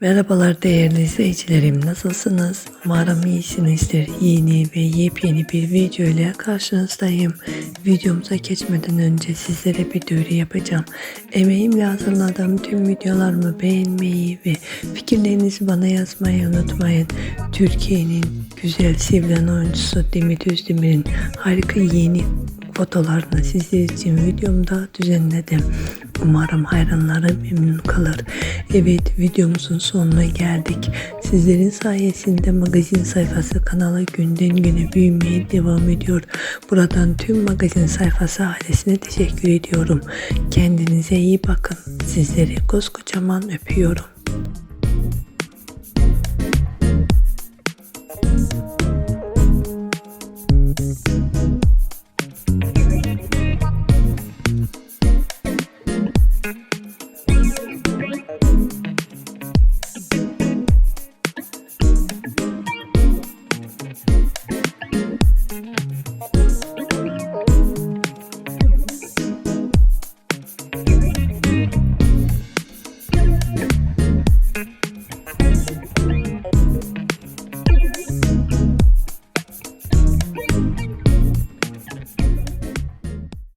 Merhabalar değerli izleyicilerim nasılsınız? Umarım iyisinizdir. Yeni ve yepyeni bir video ile karşınızdayım. Videomuza geçmeden önce sizlere bir duyuru yapacağım. Emeğimle hazırladığım tüm videolarımı beğenmeyi ve fikirlerinizi bana yazmayı unutmayın. Türkiye'nin güzel sevilen oyuncusu Demet Özdemir'in harika yeni fotolarını sizler için videomda düzenledim. Umarım hayranlarım memnun kalır. Evet videomuzun sonuna geldik. Sizlerin sayesinde magazin sayfası kanalı günden güne büyümeye devam ediyor. Buradan tüm magazin sayfası ailesine teşekkür ediyorum. Kendinize iyi bakın. Sizleri koskocaman öpüyorum.